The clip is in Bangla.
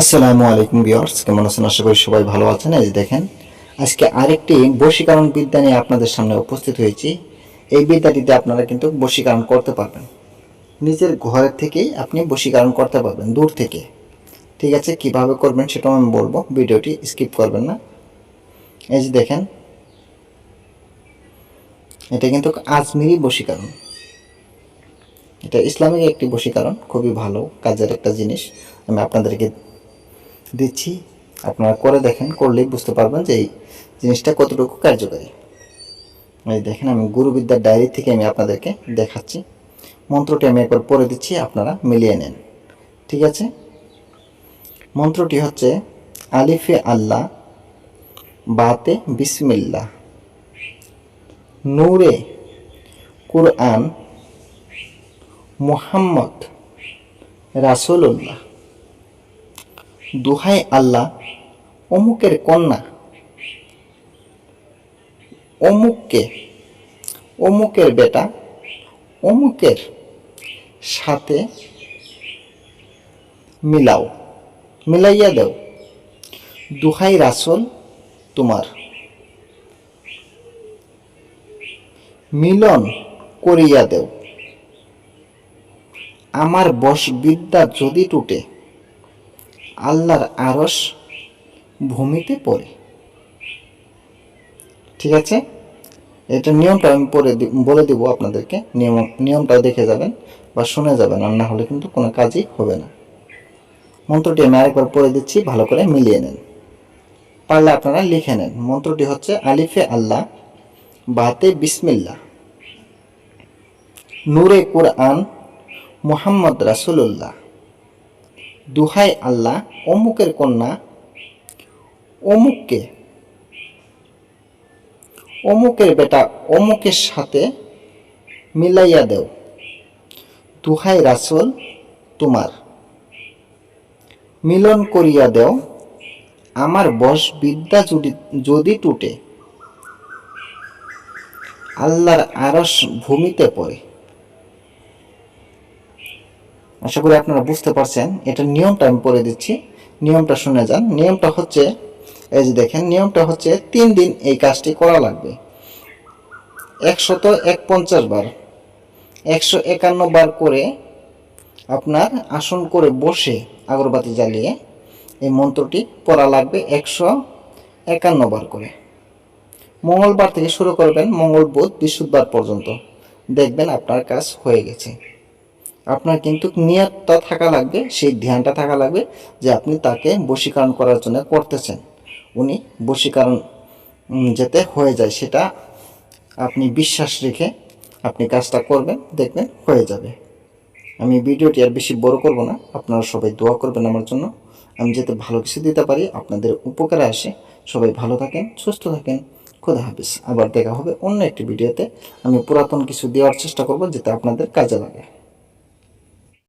আসসালামু আলাইকুম বিয়ার্স কেমন আছেন? আশা করি সবাই ভালো আছেন। এই দেখেন, আজকে আরেকটি বশীকরণ বিদ্যা নিয়ে আপনাদের সামনে উপস্থিত হয়েছি। এই বিদ্যাটিতে আপনারা কিন্তু বশীকরণ করতে পারবেন। নিজের ঘরের থেকেই আপনি বশীকরণ করতে পারবেন, দূর থেকে। ঠিক আছে, কীভাবে করবেন সেটাও আমি বলব, ভিডিওটি স্কিপ করবেন না। এই যে দেখেন, এটা কিন্তু আজমিরি বশীকরণ। এটা ইসলামিক একটি বশীকরণ, খুবই ভালো, কাজের একটা জিনিস। আমি আপনাদেরকে দিচ্ছি। আপনারা করে দেখেন, করলেই বুঝতে পারবেন যে এই জিনিসটা কতটুকু কার্যকারী। এই দেখেন, আমি গুরুবিদ্যার ডায়েরি থেকে আমি আপনাদেরকে দেখাচ্ছি। মন্ত্রটি আমি একবার পড়ে দিচ্ছি, আপনারা মিলিয়ে নেন। ঠিক আছে? মন্ত্রটি হচ্ছে, আলিফে আল্লাহ, বাতে বিসমিল্লাহ। নূরে কুরআন মুহাম্মদ রাসূলুল্লাহ। দুহাই আল্লাহ অমুকের কন্যা। অমুককে, অমুকের বেটা, অমুকের সাথে মিলাও, মিলাইয়া দাও। দুহাই রাসল তোমার। মিলন করিয়া দেও। আমার বশ বিদ্যা যদি টুটে আল্লাহর আরস ভূমিতে পড়ে। ঠিক আছে? এটা নিয়মটা আমি পরে বলে দিব আপনাদেরকে। নিয়ম নিয়মটা দেখে যাবেন বা শুনে যাবেন, আর না হলে কিন্তু কোনো কাজই হবে না। মন্ত্রটি আমি আরেকবার পড়ে দিচ্ছি, ভালো করে মিলিয়ে নেন। পারলে আপনারা লিখে নেন। মন্ত্রটি হচ্ছে আলিফে আল্লাহ, বাতে বিসমিল্লাহ। নূরে কুরআন মুহাম্মদ রাসূলুল্লাহ। দুহাই আল্লাহ অমুকের কন্যা অমুককে, অমুকের বেটা অমুকের সাথে মিলাইয়া দেও। দুহাই রাসূল তোমার। মিলন করিয়া দেও। আমার বস বিদ্যা যদি টুটে, আল্লাহর আরস ভূমিতে পড়ে। আশা করি আপনারা বুঝতে পারছেন, এটা নিয়মটা আমি পড়ে দিচ্ছি, নিয়মটা শুনে যান। নিয়মটা হচ্ছে, এই যে দেখেন, নিয়মটা হচ্ছে তিন দিন এই কাজটি করা লাগবে। একশত এক পঞ্চাশ বার, একশো একান্ন বার করে আপনার আসন করে বসে আগরবাতি জ্বালিয়ে এই মন্ত্রটি পড়া লাগবে একশো একান্ন বার করে। মঙ্গলবার থেকে শুরু করবেন, মঙ্গল বুধ বৃহস্পতিবার পর্যন্ত। দেখবেন আপনার কাজ হয়ে গেছে। আপনার কিন্তু নিয়তটা থাকা লাগবে, সেই ধ্যানটা থাকা লাগবে যে আপনি তাকে বশীকরণ করার জন্য করতেছেন। উনি বশীকরণ যাতে হয়ে যায় সেটা আপনি বিশ্বাস রেখে আপনি কাজটা করবেন, দেখবেন হয়ে যাবে। আমি ভিডিওটি আর বেশি বড় করব না, আপনারা সবাই দোয়া করবেন আমার জন্য। আমি যাতে ভালো কিছু দিতে পারি, আপনাদের উপকারে আসে। সবাই ভালো থাকেন, সুস্থ থাকেন। খোদা হাফিজ। আবার দেখা হবে অন্য একটি ভিডিওতে। আমি পুরাতন কিছু দেওয়ার চেষ্টা করব, যাতে আপনাদের কাজে লাগে।